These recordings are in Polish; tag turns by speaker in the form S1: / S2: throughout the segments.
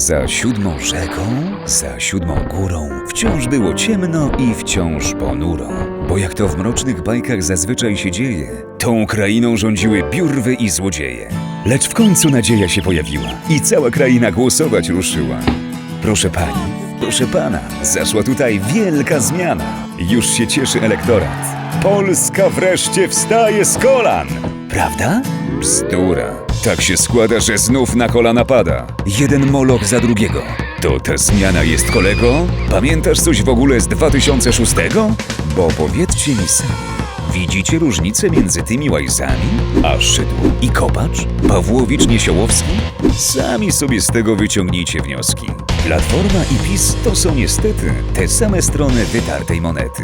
S1: Za siódmą rzeką, za siódmą górą wciąż było ciemno i wciąż ponuro. Bo jak to w mrocznych bajkach zazwyczaj się dzieje, tą krainą rządziły biurwy i złodzieje. Lecz w końcu nadzieja się pojawiła i cała kraina głosować ruszyła. Proszę pani, proszę pana, zaszła tutaj wielka zmiana. Już się cieszy elektorat. Polska wreszcie wstaje z kolan! Prawda? Bzdura. Tak się składa, że znów na kolana pada. Jeden moloch za drugiego. To ta zmiana jest kolego? Pamiętasz coś w ogóle z 2006? Bo powiedzcie mi sami, widzicie różnicę między tymi łajzami? A Szydło i Kopacz? Pawłowicz Niesiołowski? Sami sobie z tego wyciągnijcie wnioski. Platforma i PiS to są niestety te same strony wytartej monety.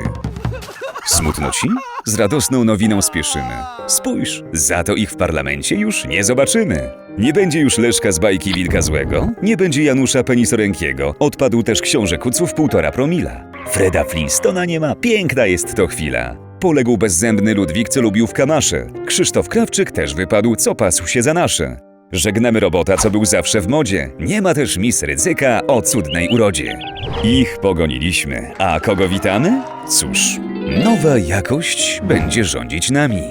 S1: Smutno ci? Z radosną nowiną spieszymy. Spójrz, za to ich w parlamencie już nie zobaczymy. Nie będzie już Leszka z bajki Wilka Złego, nie będzie Janusza Penisorenkiego, odpadł też książę Kuców półtora promila. Freda Flintstona nie ma, piękna jest to chwila. Poległ bezzębny Ludwik, co lubił w kamasze. Krzysztof Krawczyk też wypadł, co pasł się za nasze. Żegnamy robota, co był zawsze w modzie. Nie ma też mis ryzyka o cudnej urodzie. Ich pogoniliśmy, a kogo witamy? Cóż, nowa jakość będzie rządzić nami.